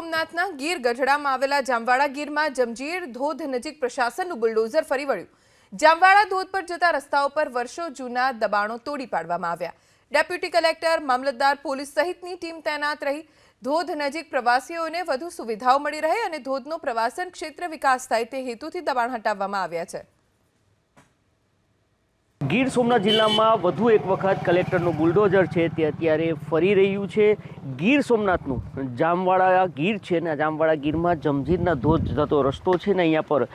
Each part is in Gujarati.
સોમનાથના ગીર ગઢડામાં આવેલા જામવાડા ગીરમાં જમજીર ધોધ નજીક પ્રશાસનનું બુલડોઝર ફરી વળ્યું. જામવાડા ધોધ પર જતા રસ્તાઓ પર વર્ષો જૂના દબાણો તોડી પાડવામાં આવ્યા. ડેપ્યુટી કલેક્ટર, મામલતદાર, પોલીસ સહિતની ટીમ તૈનાત રહી. ધોધ નજીક પ્રવાસીઓને વધુ સુવિધાઓ મળી રહે અને ધોધનો પ્રવાસન ક્ષેત્ર વિકાસ થાય તે હેતુથી દબાણ હટાવવામાં આવ્યા છે. ગીર સોમનાથ જિલ્લામાં વધુ એક વખત કલેક્ટરનું બુલડોઝર છે તે અત્યારે ફરી રહ્યું છે. ગીર સોમનાથનું જામવાળા ગીર છે ને જામવાળા ગીરમાં જમજીરના ધોધ જતો રસ્તો છે ને અહીંયા પર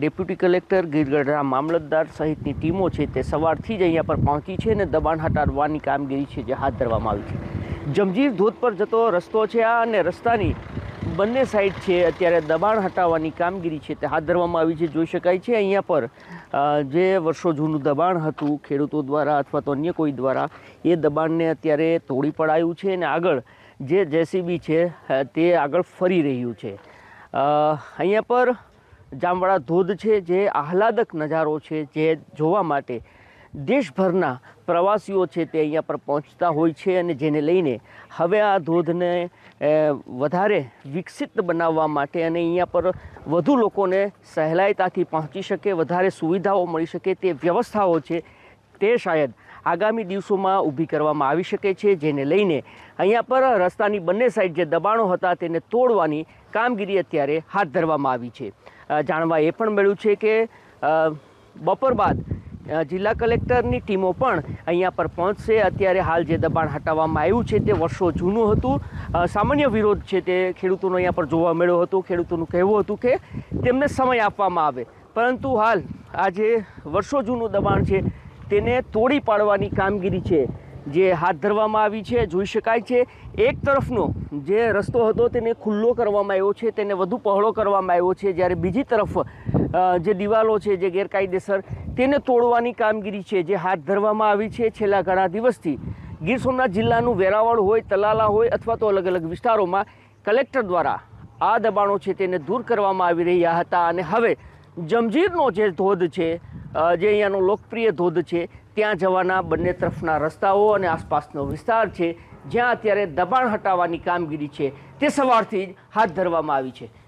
ડેપ્યુટી કલેક્ટર ગીરગઢના મામલતદાર સહિતની ટીમો છે તે સવારથી જ અહીંયા પર પહોંચી છે ને દબાણ હટાડવાની કામગીરી છે જે હાથ ધરવામાં આવી છે. જમજીર ધોધ પર જતો રસ્તો છે આ અને રસ્તાની બંને સાઈડ છે, અત્યારે દબાણ હટાવવાની કામગીરી છે તે હાથ ધરવામાં આવી છે. જોઈ શકાય છે અહીંયા પર જે વર્ષો જૂનું દબાણ હતું ખેડૂતો દ્વારા અથવા તો અન્ય કોઈ દ્વારા, એ દબાણને અત્યારે તોડી પડાયું છે અને આગળ જે જેસીબી છે તે આગળ ફરી રહ્યું છે. અહીંયા પર જામવાળા ધોધ છે, જે આહલાદક નજારો છે જે જોવા માટે દેશભરના પ્રવાસીઓ છે તે અહીંયા પર પહોંચતા હોય છે અને જેને લઈને હવે આ ધોધને વધારે વિકસિત બનાવવા માટે અને અહીંયા પર વધુ લોકોને સહેલાઈતાથી પહોંચી શકે, વધારે સુવિધાઓ મળી શકે તે વ્યવસ્થાઓ છે તે શાયદ આગામી દિવસોમાં ઊભી કરવામાં આવી શકે છે, જેને લઈને અહીંયા પર રસ્તાની બંને સાઈડ જે દબાણો હતા તેને તોડવાની કામગીરી અત્યારે હાથ ધરવામાં આવી છે. જાણવા એ પણ મળ્યું છે કે બપોર બાદ જિલ્લા કલેક્ટરની ટીમો પણ અહીંયા પર પહોંચશે. અત્યારે હાલ જે દબાણ હટાવવામાં આવ્યું છે તે વર્ષો જૂનું હતું. સામાન્ય વિરોધ છે તે ખેડૂતોનો અહીંયા પર જોવા મળ્યો હતો. ખેડૂતોનું કહેવું હતું કે તેમને સમય આપવામાં આવે. પરંતુ હાલ આ જે વર્ષો જૂનું દબાણ છે તેને તોડી પાડવાની કામગીરી છે જે હાથ ધરવામાં આવી છે. જોઈ શકાય છે એક તરફનો જે રસ્તો હતો તેને ખુલ્લો કરવામાં આવ્યો છે, તેને વધુ પહોળો કરવામાં આવ્યો છે. જ્યારે બીજી તરફ જે દિવાલો છે, જે ગેરકાયદેસર તેને તોડવાની કામગીરી છે, જે હાથ ધરવામાં આવી છે. છેલ્લા ઘણા દિવસથી ગીર સોમનાથ જિલ્લાનું વેરાવળ હોય, તલાલા હોય અથવા તો અલગ અલગ વિસ્તારોમાં કલેક્ટર દ્વારા આ દબાણો છે તેને દૂર કરવામાં આવી રહ્યા હતા. અને હવે જમજીરનો જે ધોધ છે જે અહીંયાનો લોકપ્રિય ધોધ છે, ત્યાં જવાના બંને તરફના રસ્તાઓ અને આસપાસનો વિસ્તાર છે, જ્યાં અત્યારે દબાણ હટાવવાની કામગીરી છે. તે સવારથી જ હાથ ધરવામાં આવી છે.